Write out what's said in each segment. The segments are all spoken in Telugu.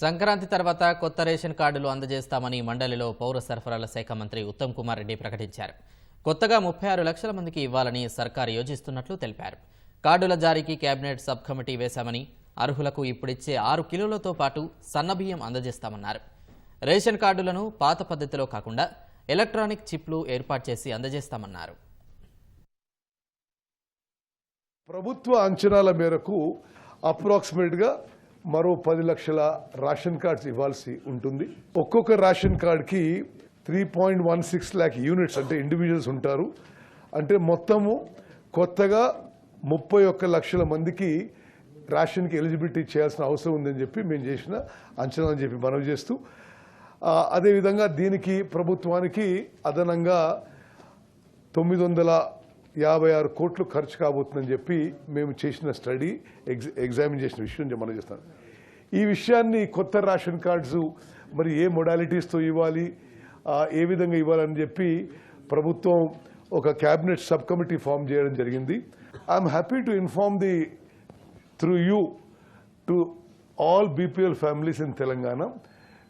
సంక్రాంతి తర్వాత కొత్త రేషన్ కార్డులు అందజేస్తామని మండలిలో పౌర సరఫరాల శాఖ మంత్రి ఉత్తమ్ కుమార్ రెడ్డి ప్రకటించారు. కొత్తగా ముప్పై ఆరు లక్షల మందికి ఇవ్వాలని సర్కారు యోచిస్తున్నట్లు తెలిపారు. కార్డుల జారీకి కేబినెట్ సబ్ కమిటీ వేశామని అర్హులకు ఇప్పుడిచ్చే ఆరు కిలోలతో పాటు సన్నబియ్యం అందజేస్తామన్నారు. రేషన్ కార్డులను పాత పద్ధతిలో కాకుండా ఎలక్ట్రానిక్ చిప్లు ఏర్పాటు చేసి అందజేస్తామన్నారు. ప్రభుత్వ అంచనాల మేరకు అప్రాక్సిమేట్గా మరో పది లక్షల రేషన్ కార్డ్స్ ఇవ్వాల్సి ఉంటుంది. ఒక్కొక్క రేషన్ కార్డ్కి three point one six lakh units అంటే ఇండివిజువల్స్ ఉంటారు. అంటే మొత్తము కొత్తగా ముప్పై ఒక్క లక్షల మందికి రేషన్కి ఎలిజిబిలిటీ చేయాల్సిన అవసరం ఉందని చెప్పి మేము చేసిన అంచనా అని చెప్పి మనవి చేస్తూ అదేవిధంగా దీనికి ప్రభుత్వానికి అదనంగా తొమ్మిది వందల యాభై ఆరు కోట్లు ఖర్చు కాబోతుందని చెప్పి మేము చేసిన స్టడీ ఎగ్జ ఎగ్జామిన్ చేసిన విషయం మనం చేస్తాం. ఈ విషయాన్ని కొత్త రేషన్ కార్డ్స్ మరి ఏ మొడాలిటీస్తో ఇవ్వాలి ఏ విధంగా ఇవ్వాలని చెప్పి ప్రభుత్వం ఒక క్యాబినెట్ సబ్ కమిటీ ఫామ్ చేయడం జరిగింది. I'm happy to inform the through you to all BPL families in Telangana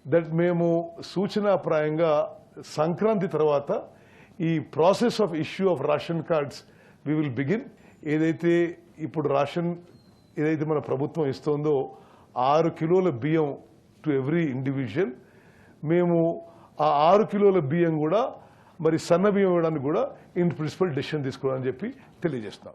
that మేము సూచనాప్రాయంగా సంక్రాంతి తర్వాత ఈ process of issue of ration cards we will begin. ఏదైతే ఇప్పుడు రేషన్ ఏదైతే మన ప్రభుత్వం ఇస్తుందో ఆరు కిలోల బియ్యం టు ఎవ్రీ ఇండివిజువల్ మేము ఆ ఆరు కిలోల బియ్యం కూడా మరి సన్న బియ్యం ఇవ్వడానికి కూడా ఇన్ ప్రిన్సిపల్ డెసిషన్ తీసుకోవాలని చెప్పి తెలియజేస్తాం